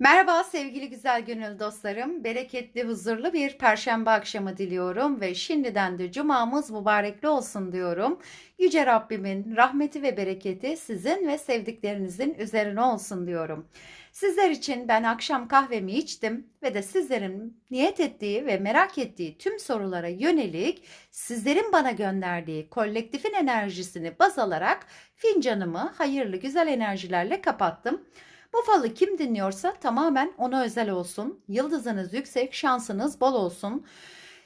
Merhaba sevgili güzel gönül dostlarım. Bereketli, huzurlu bir perşembe akşamı diliyorum ve şimdiden de cumamız mübarekli olsun diyorum. Yüce Rabbimin rahmeti ve bereketi sizin ve sevdiklerinizin üzerine olsun diyorum. Sizler için ben akşam kahvemi içtim ve de sizlerin niyet ettiği ve merak ettiği tüm sorulara yönelik sizlerin bana gönderdiği kolektifin enerjisini baz alarak fincanımı hayırlı güzel enerjilerle kapattım. Bu falı kim dinliyorsa tamamen ona özel olsun. Yıldızınız yüksek, şansınız bol olsun.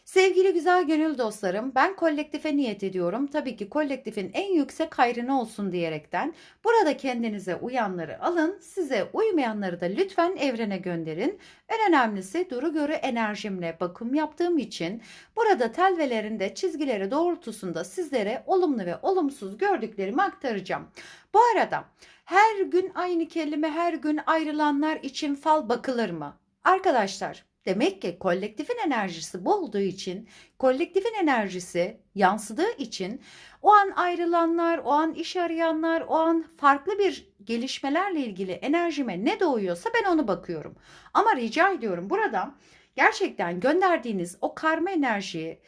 Sevgili güzel gönül dostlarım, ben kolektife niyet ediyorum. Tabii ki kolektifin en yüksek hayrını olsun diyerekten. Burada kendinize uyanları alın, size uymayanları da lütfen evrene gönderin. En önemlisi duru görü enerjimle bakım yaptığım için burada telvelerinde çizgileri doğrultusunda sizlere olumlu ve olumsuz gördüklerimi aktaracağım. Bu arada her gün aynı kelime her gün ayrılanlar için fal bakılır mı? Arkadaşlar demek ki kolektifin enerjisi bu olduğu için kolektifin enerjisi yansıdığı için o an ayrılanlar, o an iş arayanlar, o an farklı bir gelişmelerle ilgili enerjime ne doğuyorsa ben onu bakıyorum. Ama rica ediyorum burada gerçekten gönderdiğiniz o karma enerjiyi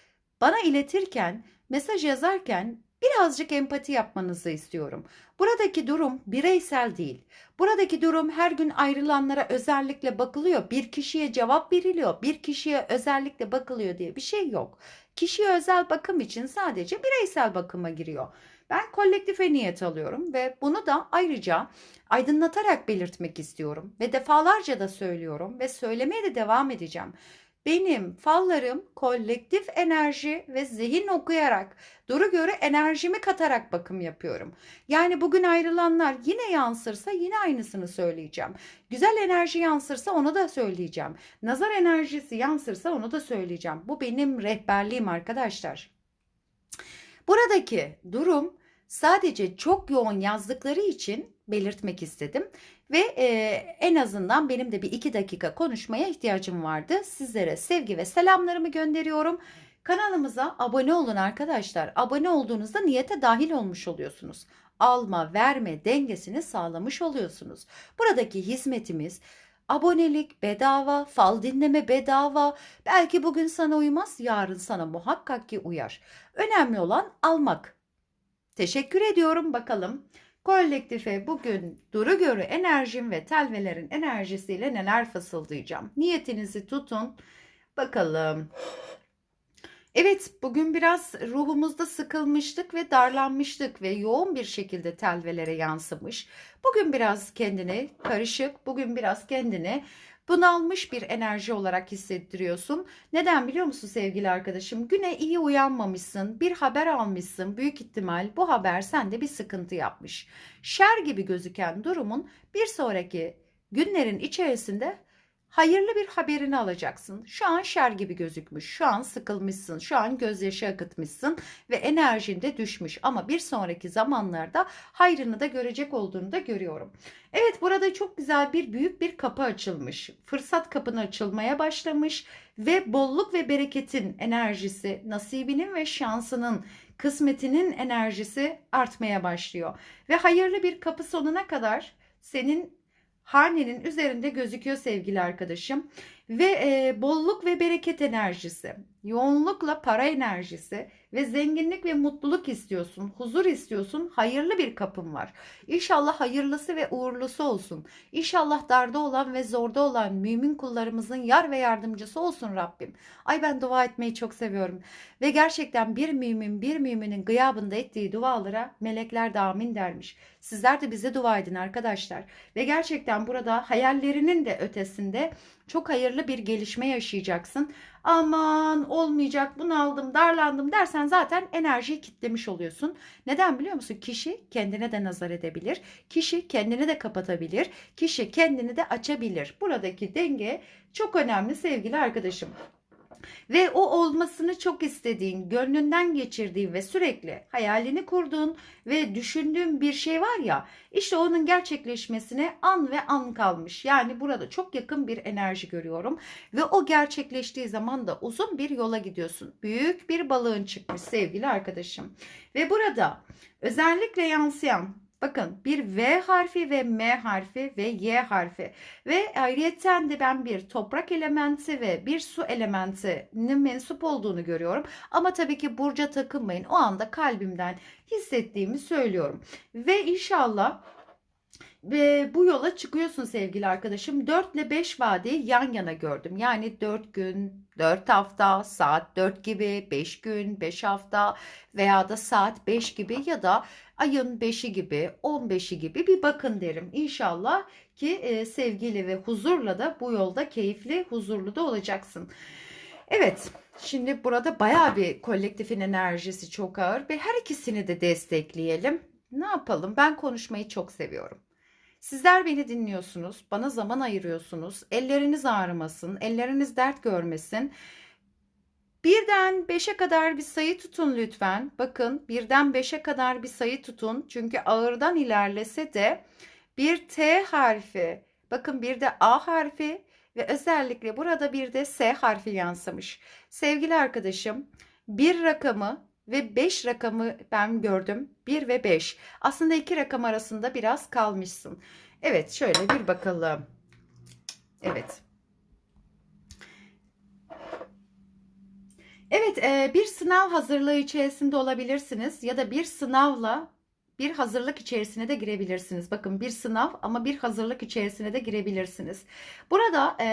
bana iletirken, mesaj yazarken birazcık empati yapmanızı istiyorum. Buradaki durum bireysel değil. Buradaki durum her gün ayrılanlara özellikle bakılıyor. Bir kişiye cevap veriliyor, bir kişiye özellikle bakılıyor diye bir şey yok. Kişiye özel bakım için sadece bireysel bakıma giriyor. Ben kolektife niyet alıyorum ve bunu da ayrıca aydınlatarak belirtmek istiyorum ve defalarca da söylüyorum ve söylemeye de devam edeceğim. Benim fallarım kolektif enerji ve zihin okuyarak, duru göre enerjimi katarak bakım yapıyorum. Yani bugün ayrılanlar yine yansırsa yine aynısını söyleyeceğim. Güzel enerji yansırsa onu da söyleyeceğim. Nazar enerjisi yansırsa onu da söyleyeceğim. Bu benim rehberliğim arkadaşlar. Buradaki durum sadece çok yoğun yazdıkları için belirtmek istedim. Ve e, en azından benim de bir iki dakika konuşmaya ihtiyacım vardı. Sizlere sevgi ve selamlarımı gönderiyorum. Kanalımıza abone olun arkadaşlar. Abone olduğunuzda niyete dahil olmuş oluyorsunuz. Alma, verme dengesini sağlamış oluyorsunuz. Buradaki hizmetimiz abonelik bedava, fal dinleme bedava. Belki bugün sana uymaz, yarın sana muhakkak ki uyar. Önemli olan almak. Teşekkür ediyorum bakalım. Kolektife bugün duru görü enerjim ve telvelerin enerjisiyle neler fısıldayacağım. Niyetinizi tutun. Bakalım. Evet, bugün biraz ruhumuzda sıkılmıştık ve darlanmıştık ve yoğun bir şekilde telvelere yansımış. Bugün biraz kendini karışık, bugün biraz kendini bunalmış bir enerji olarak hissettiriyorsun. Neden biliyor musun sevgili arkadaşım? Güne iyi uyanmamışsın, bir haber almışsın. Büyük ihtimal bu haber sende bir sıkıntı yapmış. Şer gibi gözüken durumun bir sonraki günlerin içerisinde hayırlı bir haberini alacaksın. Şu an şer gibi gözükmüş. Şu an sıkılmışsın. Şu an gözyaşı akıtmışsın ve enerjin de düşmüş. Ama bir sonraki zamanlarda hayrını da görecek olduğunu da görüyorum. Evet burada çok güzel bir büyük bir kapı açılmış. Fırsat kapını açılmaya başlamış ve bolluk ve bereketin enerjisi, nasibinin ve şansının kısmetinin enerjisi artmaya başlıyor. Ve hayırlı bir kapı sonuna kadar senin hanenin üzerinde gözüküyor sevgili arkadaşım. Ve e, bolluk ve bereket enerjisi, yoğunlukla para enerjisi ve zenginlik ve mutluluk istiyorsun, huzur istiyorsun, hayırlı bir kapın var. İnşallah hayırlısı ve uğurlusu olsun. İnşallah darda olan ve zorda olan mümin kullarımızın yar ve yardımcısı olsun Rabbim. Ay ben dua etmeyi çok seviyorum. Ve gerçekten bir mümin bir müminin gıyabında ettiği dualara melekler de amin dermiş. Sizler de bize dua edin arkadaşlar. Ve gerçekten burada hayallerinin de ötesinde çok hayırlı bir gelişme yaşayacaksın. Aman olmayacak bunaldım darlandım dersen zaten enerjiyi kitlemiş oluyorsun. Neden biliyor musun? Kişi kendine de nazar edebilir. Kişi kendini de kapatabilir. Kişi kendini de açabilir. Buradaki denge çok önemli sevgili arkadaşım ve o olmasını çok istediğin, gönlünden geçirdiğin ve sürekli hayalini kurduğun ve düşündüğün bir şey var ya işte onun gerçekleşmesine an ve an kalmış. Yani burada çok yakın bir enerji görüyorum ve o gerçekleştiği zaman da uzun bir yola gidiyorsun. Büyük bir balığın çıkmış sevgili arkadaşım. Ve burada özellikle yansıyan Bakın bir V harfi ve M harfi ve Y harfi ve ayrıyeten de ben bir toprak elementi ve bir su elementinin mensup olduğunu görüyorum. Ama tabii ki burca takılmayın. O anda kalbimden hissettiğimi söylüyorum. Ve inşallah ve bu yola çıkıyorsun sevgili arkadaşım. 4 ile 5 vadeyi yan yana gördüm. Yani 4 gün, 4 hafta, saat 4 gibi, 5 gün, 5 hafta veya da saat 5 gibi ya da ayın 5'i gibi, 15'i gibi bir bakın derim. İnşallah ki e, sevgiyle ve huzurla da bu yolda keyifli, huzurlu da olacaksın. Evet, şimdi burada bayağı bir kolektifin enerjisi çok ağır ve her ikisini de destekleyelim. Ne yapalım? Ben konuşmayı çok seviyorum. Sizler beni dinliyorsunuz, bana zaman ayırıyorsunuz. Elleriniz ağrımasın, elleriniz dert görmesin. Birden 5'e kadar bir sayı tutun lütfen. Bakın birden 5'e kadar bir sayı tutun. Çünkü ağırdan ilerlese de bir T harfi, bakın bir de A harfi ve özellikle burada bir de S harfi yansımış. Sevgili arkadaşım, bir rakamı ve 5 rakamı ben gördüm. 1 ve 5. Aslında iki rakam arasında biraz kalmışsın. Evet şöyle bir bakalım. Evet. Evet e, bir sınav hazırlığı içerisinde olabilirsiniz ya da bir sınavla bir hazırlık içerisine de girebilirsiniz. Bakın bir sınav ama bir hazırlık içerisine de girebilirsiniz. Burada e,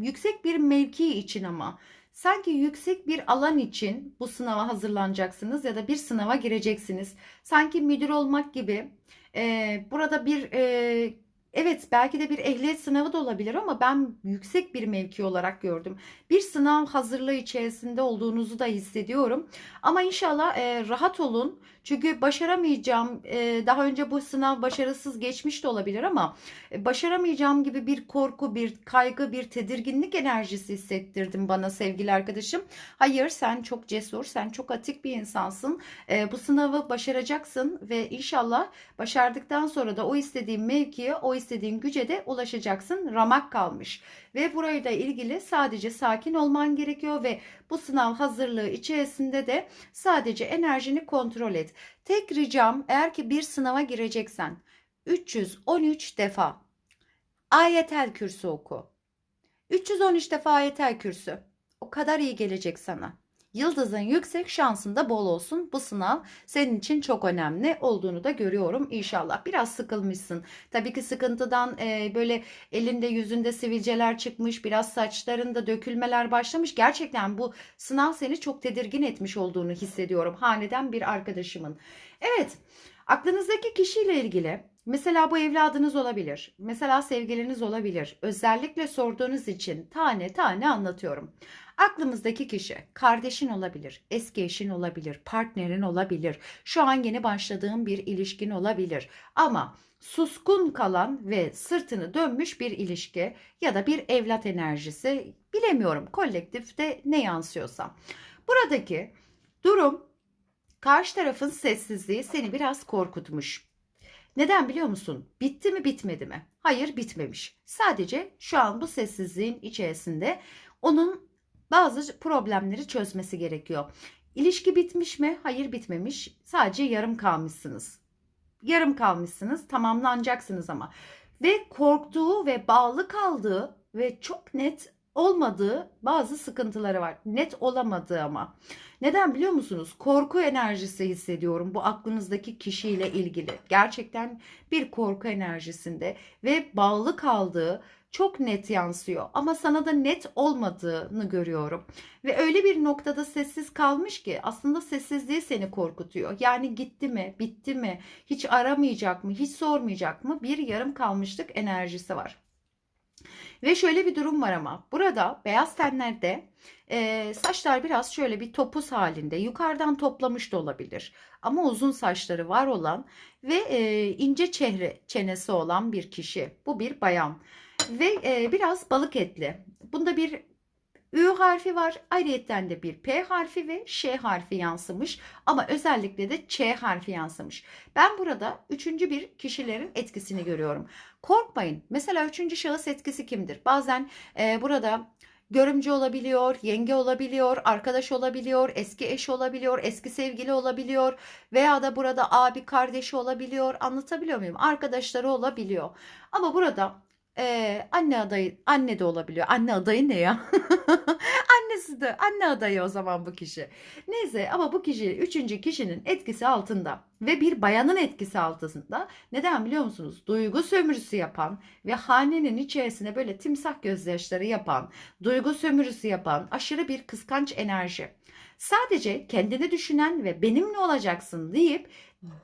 yüksek bir mevki için ama sanki yüksek bir alan için bu sınava hazırlanacaksınız ya da bir sınava gireceksiniz. Sanki müdür olmak gibi e, burada bir e, Evet belki de bir ehliyet sınavı da olabilir ama ben yüksek bir mevki olarak gördüm. Bir sınav hazırlığı içerisinde olduğunuzu da hissediyorum. Ama inşallah e, rahat olun. Çünkü başaramayacağım, e, daha önce bu sınav başarısız geçmiş de olabilir ama e, başaramayacağım gibi bir korku, bir kaygı, bir tedirginlik enerjisi hissettirdim bana sevgili arkadaşım. Hayır sen çok cesur, sen çok atik bir insansın. E, bu sınavı başaracaksın ve inşallah başardıktan sonra da o istediğin mevkiye, o istediğin güce de ulaşacaksın. Ramak kalmış. Ve burayla ilgili sadece sakin olman gerekiyor ve bu sınav hazırlığı içerisinde de sadece enerjini kontrol et. Tek ricam eğer ki bir sınava gireceksen 313 defa ayetel kürsü oku. 313 defa ayetel kürsü. O kadar iyi gelecek sana. Yıldızın yüksek şansında bol olsun. Bu sınav senin için çok önemli olduğunu da görüyorum inşallah. Biraz sıkılmışsın. Tabii ki sıkıntıdan e, böyle elinde yüzünde sivilceler çıkmış. Biraz saçlarında dökülmeler başlamış. Gerçekten bu sınav seni çok tedirgin etmiş olduğunu hissediyorum. Haneden bir arkadaşımın. Evet aklınızdaki kişiyle ilgili Mesela bu evladınız olabilir. Mesela sevgiliniz olabilir. Özellikle sorduğunuz için tane tane anlatıyorum. Aklımızdaki kişi kardeşin olabilir, eski eşin olabilir, partnerin olabilir. Şu an yeni başladığın bir ilişkin olabilir. Ama suskun kalan ve sırtını dönmüş bir ilişki ya da bir evlat enerjisi bilemiyorum kolektifte ne yansıyorsa. Buradaki durum karşı tarafın sessizliği seni biraz korkutmuş. Neden biliyor musun? Bitti mi bitmedi mi? Hayır bitmemiş. Sadece şu an bu sessizliğin içerisinde onun bazı problemleri çözmesi gerekiyor. İlişki bitmiş mi? Hayır bitmemiş. Sadece yarım kalmışsınız. Yarım kalmışsınız, tamamlanacaksınız ama. Ve korktuğu ve bağlı kaldığı ve çok net olmadığı bazı sıkıntıları var. Net olamadığı ama. Neden biliyor musunuz? Korku enerjisi hissediyorum bu aklınızdaki kişiyle ilgili. Gerçekten bir korku enerjisinde ve bağlı kaldığı çok net yansıyor ama sana da net olmadığını görüyorum. Ve öyle bir noktada sessiz kalmış ki aslında sessizliği seni korkutuyor. Yani gitti mi, bitti mi, hiç aramayacak mı, hiç sormayacak mı bir yarım kalmışlık enerjisi var. Ve şöyle bir durum var ama burada beyaz tenlerde e, saçlar biraz şöyle bir topuz halinde yukarıdan toplamış da olabilir. Ama uzun saçları var olan ve e, ince çehre çenesi olan bir kişi. Bu bir bayan ve e, biraz balık etli. Bunda bir Ü harfi var. Ayrıyeten de bir P harfi ve Ş harfi yansımış. Ama özellikle de Ç harfi yansımış. Ben burada üçüncü bir kişilerin etkisini görüyorum. Korkmayın. Mesela üçüncü şahıs etkisi kimdir? Bazen e, burada görümce olabiliyor, yenge olabiliyor, arkadaş olabiliyor, eski eş olabiliyor, eski sevgili olabiliyor veya da burada abi kardeşi olabiliyor. Anlatabiliyor muyum? Arkadaşları olabiliyor. Ama burada eee, anne adayı, anne de olabiliyor. Anne adayı ne ya? Annesi de, anne adayı o zaman bu kişi. Neyse ama bu kişi üçüncü kişinin etkisi altında ve bir bayanın etkisi altında. Neden biliyor musunuz? Duygu sömürüsü yapan ve hanenin içerisine böyle timsah gözyaşları yapan, duygu sömürüsü yapan aşırı bir kıskanç enerji. Sadece kendini düşünen ve benimle olacaksın deyip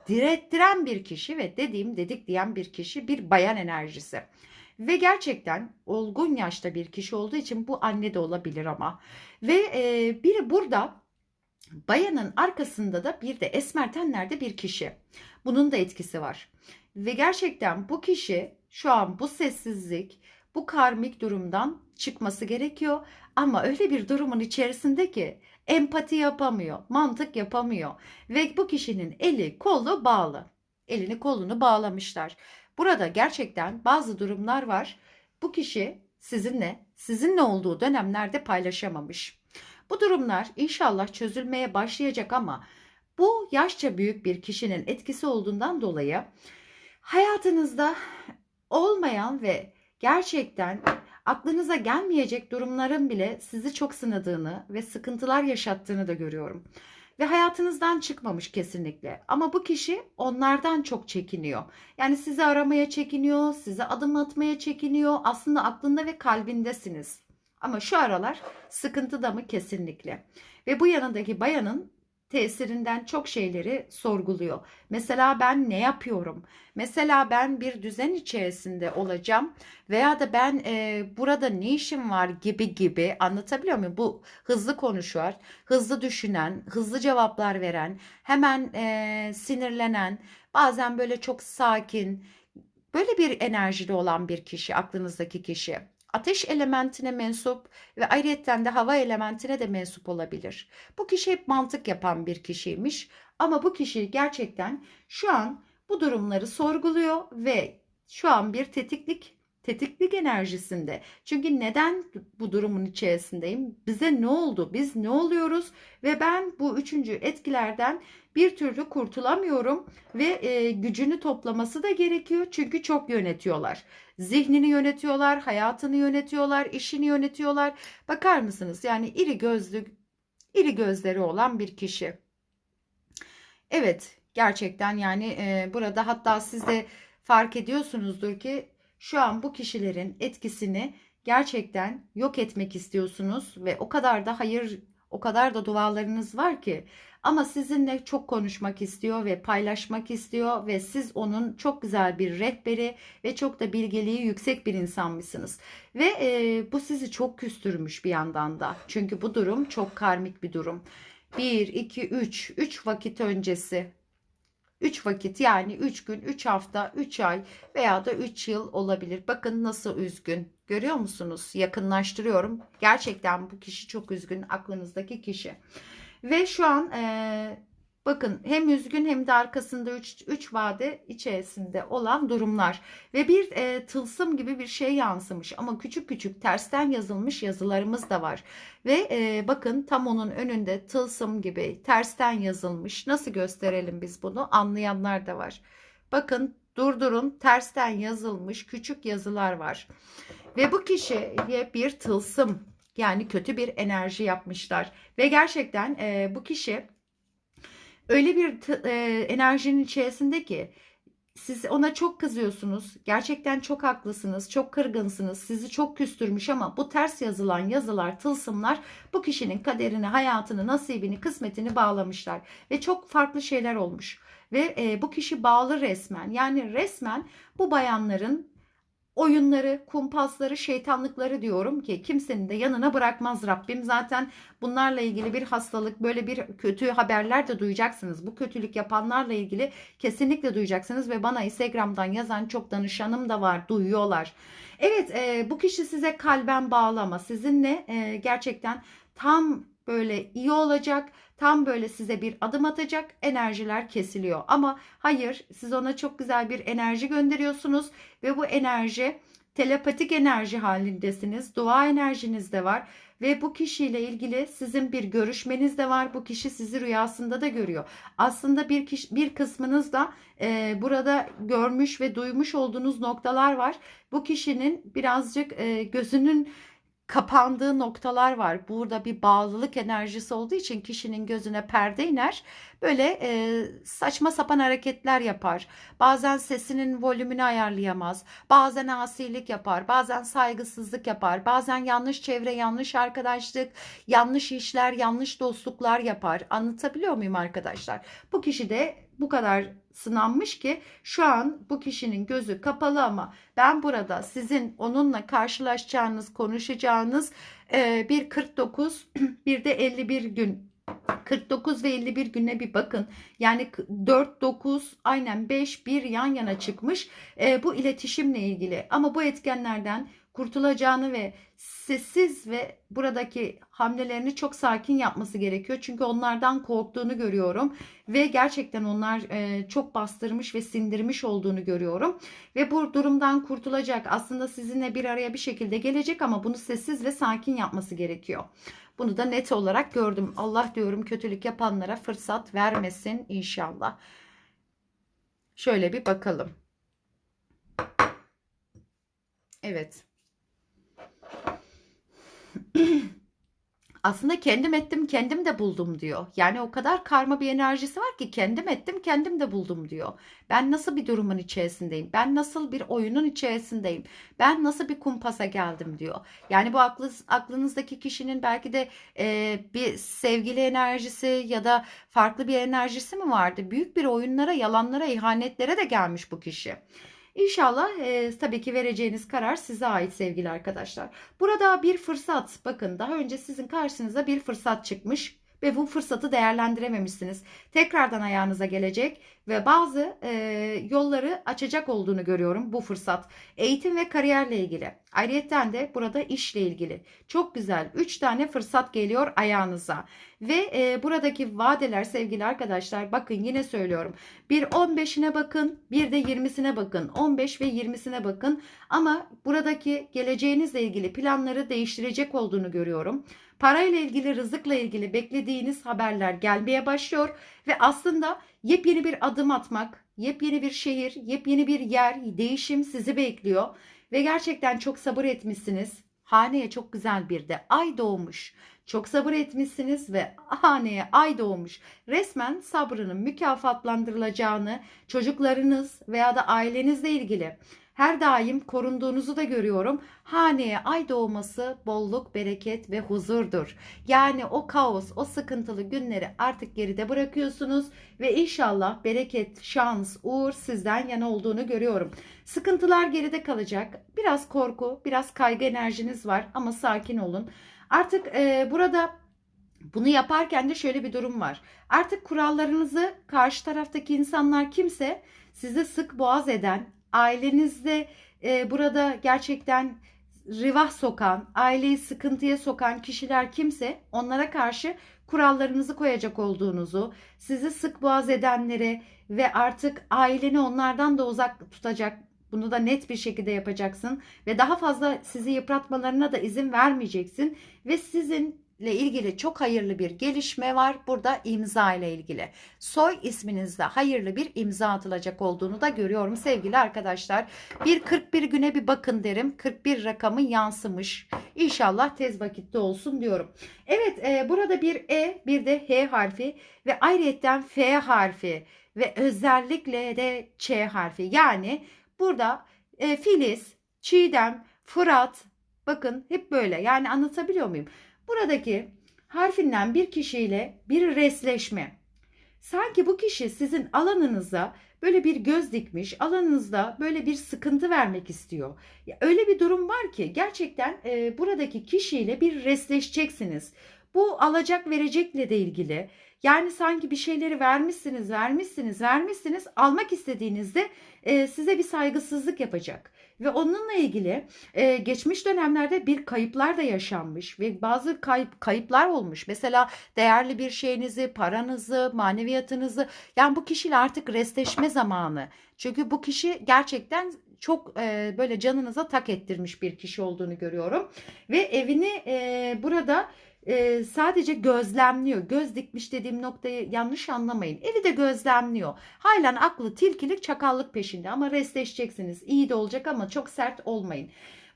direttiren bir kişi ve dediğim dedik diyen bir kişi bir bayan enerjisi. Ve gerçekten olgun yaşta bir kişi olduğu için bu anne de olabilir ama. Ve e, biri burada bayanın arkasında da bir de esmer tenlerde bir kişi. Bunun da etkisi var. Ve gerçekten bu kişi şu an bu sessizlik, bu karmik durumdan çıkması gerekiyor. Ama öyle bir durumun içerisinde ki empati yapamıyor, mantık yapamıyor. Ve bu kişinin eli kolu bağlı. Elini kolunu bağlamışlar. Burada gerçekten bazı durumlar var. Bu kişi sizinle, sizinle olduğu dönemlerde paylaşamamış. Bu durumlar inşallah çözülmeye başlayacak ama bu yaşça büyük bir kişinin etkisi olduğundan dolayı hayatınızda olmayan ve gerçekten aklınıza gelmeyecek durumların bile sizi çok sınadığını ve sıkıntılar yaşattığını da görüyorum. Ve hayatınızdan çıkmamış kesinlikle. Ama bu kişi onlardan çok çekiniyor. Yani sizi aramaya çekiniyor, size adım atmaya çekiniyor. Aslında aklında ve kalbindesiniz. Ama şu aralar sıkıntıda mı kesinlikle. Ve bu yanındaki bayanın tesirinden çok şeyleri sorguluyor. Mesela ben ne yapıyorum? Mesela ben bir düzen içerisinde olacağım veya da ben e, burada ne işim var gibi gibi anlatabiliyor muyum? Bu hızlı konuşuyor, hızlı düşünen, hızlı cevaplar veren, hemen e, sinirlenen, bazen böyle çok sakin, böyle bir enerjili olan bir kişi, aklınızdaki kişi ateş elementine mensup ve ayrıyetten de hava elementine de mensup olabilir. Bu kişi hep mantık yapan bir kişiymiş ama bu kişi gerçekten şu an bu durumları sorguluyor ve şu an bir tetiklik tetiklik enerjisinde. Çünkü neden bu durumun içerisindeyim? Bize ne oldu? Biz ne oluyoruz? Ve ben bu üçüncü etkilerden bir türlü kurtulamıyorum ve e, gücünü toplaması da gerekiyor çünkü çok yönetiyorlar. Zihnini yönetiyorlar, hayatını yönetiyorlar, işini yönetiyorlar. Bakar mısınız? Yani iri gözlü, iri gözleri olan bir kişi. Evet, gerçekten yani e, burada hatta siz de fark ediyorsunuzdur ki şu an bu kişilerin etkisini gerçekten yok etmek istiyorsunuz ve o kadar da hayır, o kadar da dualarınız var ki ama sizinle çok konuşmak istiyor ve paylaşmak istiyor ve siz onun çok güzel bir rehberi ve çok da bilgeliği yüksek bir insanmışsınız. Ve e, bu sizi çok küstürmüş bir yandan da. Çünkü bu durum çok karmik bir durum. 1, 2, 3, 3 vakit öncesi 3 vakit yani 3 gün, 3 hafta, 3 ay veya da 3 yıl olabilir. Bakın nasıl üzgün. Görüyor musunuz? Yakınlaştırıyorum. Gerçekten bu kişi çok üzgün. Aklınızdaki kişi. Ve şu an e, bakın hem üzgün hem de arkasında 3 3 vade içerisinde olan durumlar ve bir e, tılsım gibi bir şey yansımış ama küçük küçük tersten yazılmış yazılarımız da var. Ve e, bakın tam onun önünde tılsım gibi tersten yazılmış. Nasıl gösterelim biz bunu? Anlayanlar da var. Bakın durdurun tersten yazılmış küçük yazılar var. Ve bu kişiye bir tılsım yani kötü bir enerji yapmışlar. Ve gerçekten e, bu kişi öyle bir e, enerjinin içerisinde ki siz ona çok kızıyorsunuz. Gerçekten çok haklısınız, çok kırgınsınız. Sizi çok küstürmüş ama bu ters yazılan yazılar, tılsımlar bu kişinin kaderini, hayatını, nasibini, kısmetini bağlamışlar. Ve çok farklı şeyler olmuş. Ve e, bu kişi bağlı resmen. Yani resmen bu bayanların oyunları, kumpasları, şeytanlıkları diyorum ki kimsenin de yanına bırakmaz Rabbim. Zaten bunlarla ilgili bir hastalık, böyle bir kötü haberler de duyacaksınız. Bu kötülük yapanlarla ilgili kesinlikle duyacaksınız ve bana Instagram'dan yazan çok danışanım da var, duyuyorlar. Evet, e, bu kişi size kalben bağlama. Sizinle e, gerçekten tam böyle iyi olacak. Tam böyle size bir adım atacak. Enerjiler kesiliyor. Ama hayır siz ona çok güzel bir enerji gönderiyorsunuz ve bu enerji telepatik enerji halindesiniz. Dua enerjiniz de var ve bu kişiyle ilgili sizin bir görüşmeniz de var. Bu kişi sizi rüyasında da görüyor. Aslında bir kişi, bir kısmınız da e, burada görmüş ve duymuş olduğunuz noktalar var. Bu kişinin birazcık e, gözünün kapandığı noktalar var. Burada bir bağlılık enerjisi olduğu için kişinin gözüne perde iner. Böyle e, saçma sapan hareketler yapar. Bazen sesinin volümünü ayarlayamaz. Bazen asilik yapar. Bazen saygısızlık yapar. Bazen yanlış çevre, yanlış arkadaşlık, yanlış işler, yanlış dostluklar yapar. Anlatabiliyor muyum arkadaşlar? Bu kişi de bu kadar sınanmış ki şu an bu kişinin gözü kapalı ama ben burada sizin onunla karşılaşacağınız, konuşacağınız e, bir 49 bir de 51 gün 49 ve 51 güne bir bakın. Yani 4, 9, aynen 5, 1 yan yana çıkmış. E, bu iletişimle ilgili. Ama bu etkenlerden kurtulacağını ve sessiz ve buradaki hamlelerini çok sakin yapması gerekiyor. Çünkü onlardan korktuğunu görüyorum ve gerçekten onlar e, çok bastırmış ve sindirmiş olduğunu görüyorum. Ve bu durumdan kurtulacak. Aslında sizinle bir araya bir şekilde gelecek ama bunu sessiz ve sakin yapması gerekiyor. Bunu da net olarak gördüm. Allah diyorum kötülük yapanlara fırsat vermesin inşallah. Şöyle bir bakalım. Evet. Aslında kendim ettim, kendim de buldum diyor. Yani o kadar karma bir enerjisi var ki kendim ettim, kendim de buldum diyor. Ben nasıl bir durumun içerisindeyim? Ben nasıl bir oyunun içerisindeyim? Ben nasıl bir kumpasa geldim diyor. Yani bu aklı, aklınızdaki kişinin belki de e, bir sevgili enerjisi ya da farklı bir enerjisi mi vardı? Büyük bir oyunlara, yalanlara, ihanetlere de gelmiş bu kişi. İnşallah e, tabii ki vereceğiniz karar size ait sevgili arkadaşlar. Burada bir fırsat bakın daha önce sizin karşınıza bir fırsat çıkmış ve bu fırsatı değerlendirememişsiniz. Tekrardan ayağınıza gelecek ve bazı e, yolları açacak olduğunu görüyorum bu fırsat. Eğitim ve kariyerle ilgili. Ayrıca de burada işle ilgili. Çok güzel 3 tane fırsat geliyor ayağınıza. Ve e, buradaki vadeler sevgili arkadaşlar bakın yine söylüyorum. Bir 15'ine bakın bir de 20'sine bakın. 15 ve 20'sine bakın. Ama buradaki geleceğinizle ilgili planları değiştirecek olduğunu görüyorum. Parayla ilgili, rızıkla ilgili beklediğiniz haberler gelmeye başlıyor ve aslında yepyeni bir adım atmak, yepyeni bir şehir, yepyeni bir yer, değişim sizi bekliyor ve gerçekten çok sabır etmişsiniz. Haneye çok güzel bir de ay doğmuş. Çok sabır etmişsiniz ve haneye ay doğmuş. Resmen sabrının mükafatlandırılacağını çocuklarınız veya da ailenizle ilgili her daim korunduğunuzu da görüyorum. Haneye ay doğması bolluk, bereket ve huzurdur. Yani o kaos, o sıkıntılı günleri artık geride bırakıyorsunuz ve inşallah bereket, şans, uğur sizden yana olduğunu görüyorum. Sıkıntılar geride kalacak. Biraz korku, biraz kaygı enerjiniz var ama sakin olun. Artık e, burada bunu yaparken de şöyle bir durum var. Artık kurallarınızı karşı taraftaki insanlar kimse size sık boğaz eden, ailenizde e, burada gerçekten rivah sokan, aileyi sıkıntıya sokan kişiler kimse onlara karşı kurallarınızı koyacak olduğunuzu, sizi sık boğaz edenlere ve artık aileni onlardan da uzak tutacak bunu da net bir şekilde yapacaksın ve daha fazla sizi yıpratmalarına da izin vermeyeceksin ve sizin ile ilgili çok hayırlı bir gelişme var. Burada imza ile ilgili. Soy isminizde hayırlı bir imza atılacak olduğunu da görüyorum sevgili arkadaşlar. Bir 41 güne bir bakın derim. 41 rakamı yansımış. İnşallah tez vakitte olsun diyorum. Evet e, burada bir E bir de H harfi ve ayrıyetten F harfi ve özellikle de Ç harfi. Yani burada e, Filiz, Çiğdem, Fırat bakın hep böyle yani anlatabiliyor muyum? Buradaki harfinden bir kişiyle bir resleşme. Sanki bu kişi sizin alanınıza böyle bir göz dikmiş, alanınızda böyle bir sıkıntı vermek istiyor. Ya öyle bir durum var ki gerçekten e, buradaki kişiyle bir resleşeceksiniz. Bu alacak verecekle de ilgili. Yani sanki bir şeyleri vermişsiniz, vermişsiniz, vermişsiniz. Almak istediğinizde e, size bir saygısızlık yapacak. Ve onunla ilgili e, geçmiş dönemlerde bir kayıplar da yaşanmış ve bazı kayıp kayıplar olmuş. Mesela değerli bir şeyinizi, paranızı, maneviyatınızı yani bu kişiyle artık restleşme zamanı. Çünkü bu kişi gerçekten çok e, böyle canınıza tak ettirmiş bir kişi olduğunu görüyorum. Ve evini e, burada e, sadece gözlemliyor. Göz dikmiş dediğim noktayı yanlış anlamayın. Evi de gözlemliyor. Halen aklı tilkilik çakallık peşinde ama restleşeceksiniz. İyi de olacak ama çok sert olmayın.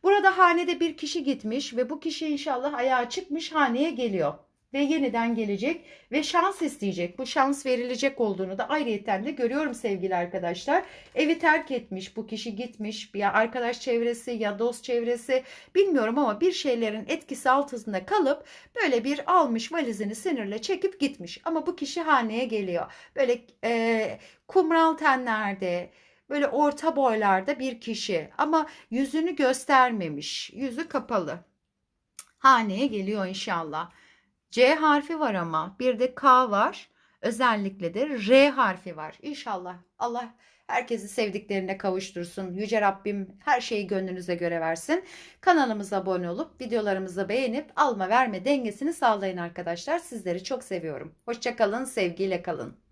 Burada hanede bir kişi gitmiş ve bu kişi inşallah ayağa çıkmış haneye geliyor. Ve yeniden gelecek ve şans isteyecek. Bu şans verilecek olduğunu da ayrıyeten de görüyorum sevgili arkadaşlar. Evi terk etmiş, bu kişi gitmiş, ya arkadaş çevresi ya dost çevresi bilmiyorum ama bir şeylerin etkisi altında kalıp böyle bir almış valizini sinirle çekip gitmiş. Ama bu kişi haneye geliyor. Böyle e, kumral tenlerde, böyle orta boylarda bir kişi ama yüzünü göstermemiş. Yüzü kapalı. Haneye geliyor inşallah. C harfi var ama bir de K var. Özellikle de R harfi var. İnşallah Allah herkesi sevdiklerine kavuştursun. Yüce Rabbim her şeyi gönlünüze göre versin. Kanalımıza abone olup videolarımızı beğenip alma verme dengesini sağlayın arkadaşlar. Sizleri çok seviyorum. Hoşçakalın, sevgiyle kalın.